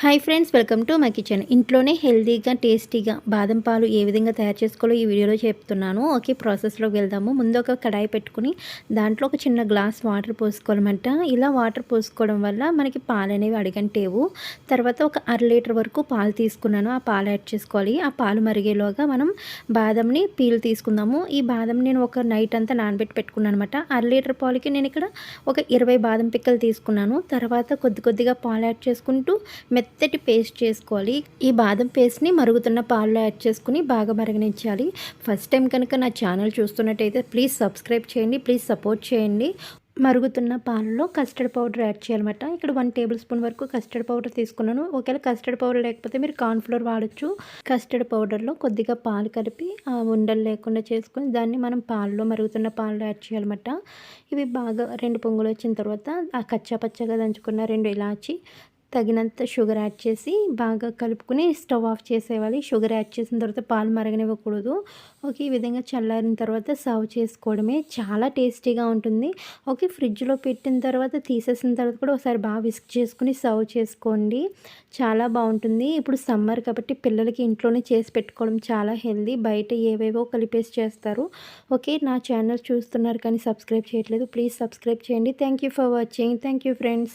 Hi friends welcome to my kitchen ఇంట్లోనే హెల్తీగా టేస్టీగా బాదం పాలు ఏ విధంగా తయారు చేసుకోవాలో ఈ వీడియోలో చెప్తున్నాను. ఓకే ప్రాసెస్లోకి వెళ్దాము. ముందు ఒక కడాయి పెట్టుకుని దాంట్లో ఒక చిన్న గ్లాస్ వాటర్ పోసుకోవాలన్నమాట. ఇలా వాటర్ పోసుకోవడం వల్ల మనకి పాలు అనేవి అడిగంటేవు. తర్వాత ఒక అర లీటర్ వరకు పాలు తీసుకున్నాను. ఆ పాలు యాడ్ చేసుకోవాలి. ఆ పాలు మరిగేలోగా మనం బాదంని పీలు తీసుకుందాము. ఈ బాదం నేను ఒక నైట్ అంతా నానబెట్టి పెట్టుకున్నాను అనమాట అర లీటర్ పాలకి నేను ఇక్కడ ఒక ఇరవై బాదం పిక్కలు తీసుకున్నాను. తర్వాత కొద్ది కొద్దిగా పాలు యాడ్ చేసుకుంటూ మెత్తటి పేస్ట్ చేసుకోవాలి. ఈ బాదం పేస్ట్ని మరుగుతున్న పాలలో యాడ్ చేసుకుని బాగా మరగనించాలి ఫస్ట్ టైం కనుక నా ఛానల్ చూస్తున్నట్టయితే ప్లీజ్ సబ్స్క్రైబ్ చేయండి ప్లీజ్ సపోర్ట్ చేయండి. మరుగుతున్న పాలలో కస్టర్డ్ పౌడర్ యాడ్ చేయాలన్నమాట. ఇక్కడ వన్ టేబుల్ స్పూన్ వరకు కస్టర్డ్ పౌడర్ తీసుకున్నాను. ఒకవేళ కస్టర్డ్ పౌడర్ లేకపోతే మీరు కార్న్ఫ్లోర్ వాడచ్చు. కస్టర్డ్ పౌడర్లో కొద్దిగా పాలు కలిపి ఆ ఉండలు లేకుండా చేసుకొని దాన్ని మనం పాలలో మరుగుతున్న పాలలో యాడ్ చేయాలన్నమాట. ఇవి బాగా రెండు పొంగులు వచ్చిన తర్వాత ఆ కచ్చా పచ్చగా దంచుకున్న రెండు ఇలాచి తగినంత షుగర్ యాడ్ చేసి బాగా కలుపుకుని స్టవ్ ఆఫ్ చేసేవాలి షుగర్ యాడ్ చేసిన తర్వాత పాలు మరగనివ్వకూడదు. ఓకే ఈ విధంగా చల్లారిన తర్వాత సర్వ్ చేసుకోవడమే చాలా టేస్టీగా ఉంటుంది. ఓకే ఫ్రిడ్జ్లో పెట్టిన తర్వాత తీసేసిన తర్వాత కూడా ఒకసారి బాగా విస్క్ చేసుకుని సర్వ్ చేసుకోండి. చాలా బాగుంటుంది. ఇప్పుడు సమ్మర్ కాబట్టి పిల్లలకి ఇంట్లోనే చేసి పెట్టుకోవడం చాలా హెల్దీ. బయట ఏవేవో కలిపేసి చేస్తారు. ఓకే నా ఛానల్ చూస్తున్నారు కానీ సబ్స్క్రైబ్ చేయట్లేదు. ప్లీజ్ సబ్స్క్రైబ్ చేయండి. Thank for watching. Thank friends.